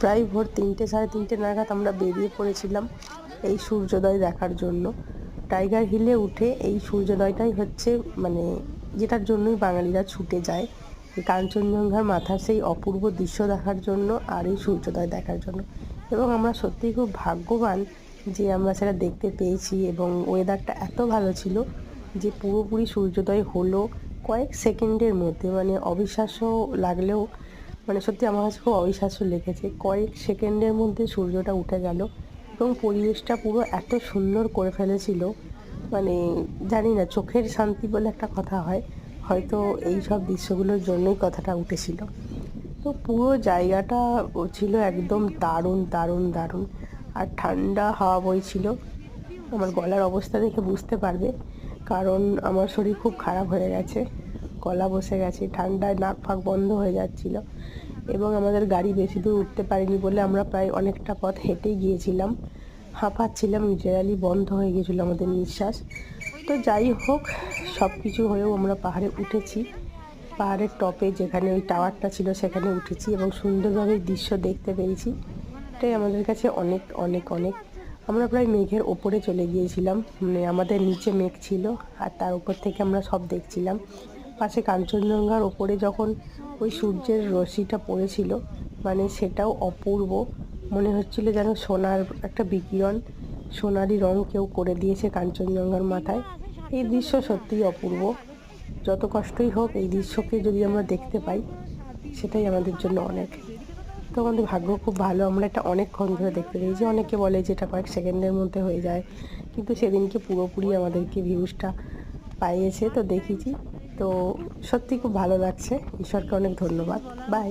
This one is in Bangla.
প্রায় ভোর তিনটে, সাড়ে তিনটে নাগাদ আমরা বেরিয়ে পড়েছিলাম এই সূর্যোদয় দেখার জন্য। টাইগার হিলে উঠে এই সূর্যোদয়টাই হচ্ছে মানে যেটার জন্যই বাঙালিরা ছুটে যায়। কাঞ্চনজঙ্ঘার মাথার সেই অপূর্ব দৃশ্য দেখার জন্য আর এই সূর্যোদয় দেখার জন্য। এবং আমরা সত্যিই খুব ভাগ্যবান যে আমরা সেটা দেখতে পেয়েছি এবং ওয়েদারটা এত ভালো ছিল যে পুরোপুরি সূর্যোদয় হলো কয়েক সেকেন্ডের মধ্যে। মানে অবিশ্বাস্য লাগলেও মানে সত্যি আমার কাছে খুব অবিশ্বাস্য লেগেছে। কয়েক সেকেন্ডের মধ্যে সূর্যটা উঠে গেল এবং পরিবেশটা পুরো এত সুন্দর করে ফেলেছিল। মানে জানি না, চোখের শান্তি বলে একটা কথা হয়। হয়তো এই সব দৃশ্যগুলোর জন্যই কথাটা উঠেছিল। তো পুরো জায়গাটা ছিল একদম দারুণ দারুণ দারুণ। আর ঠান্ডা হাওয়া বইছিল আমার গলার অবস্থা দেখে বুঝতে পারবে। কারণ আমার শরীর খুব খারাপ হয়ে গেছে। গলা বসে গেছে, ঠান্ডায় নাক ফাক বন্ধ হয়ে যাচ্ছিল এবং আমাদের গাড়ি বেশি দূর উঠতে পারিনি বলে আমরা প্রায় অনেকটা পথ হেঁটেই গিয়েছিলাম। হাঁপাচ্ছিলাম লিটারালি বন্ধ হয়ে গিয়েছিল আমাদের নিঃশ্বাস। তো যাই হোক সব কিছু হয়েও আমরা পাহাড়ে উঠেছি। পাহাড়ের টপে যেখানে ওই টাওয়ারটা ছিল সেখানে উঠেছি এবং সুন্দরভাবে দৃশ্য দেখতে পেরেছি এটাই আমাদের কাছে অনেক অনেক অনেক। আমরা প্রায় মেঘের ওপরে চলে গিয়েছিলাম মানে আমাদের নিচে মেঘ ছিল আর তার উপর থেকে আমরা সব দেখছিলাম। পাশে কাঞ্চনজঙ্ঘার ওপরে যখন ওই সূর্যের রশ্মিটা পড়েছিল মানে সেটাও অপূর্ব। মনে হচ্ছিল যেন সোনার একটা বিকিরণ, সোনালি রং কেউ করে দিয়েছে কাঞ্চনজঙ্ঘার মাথায়। এই দৃশ্য সত্যিই অপূর্ব। যত কষ্টই হোক, এই দৃশ্যকে যদি আমরা দেখতে পাই, সেটাই আমাদের জন্য অনেক। তো আমাদের ভাগ্য খুব ভালো। আমরা এটা অনেকক্ষণ ধরে দেখতে পেয়েছি। অনেকে বলে যে এটা কয়েক সেকেন্ডের মধ্যে হয়ে যায়। কিন্তু সেদিনকে পুরোপুরি আমাদেরকে ভিউজটা পাইয়েছে। তো দেখেছি তো সত্যি খুব ভালো লাগছে। ঈশ্বরকে অনেক ধন্যবাদ। বাই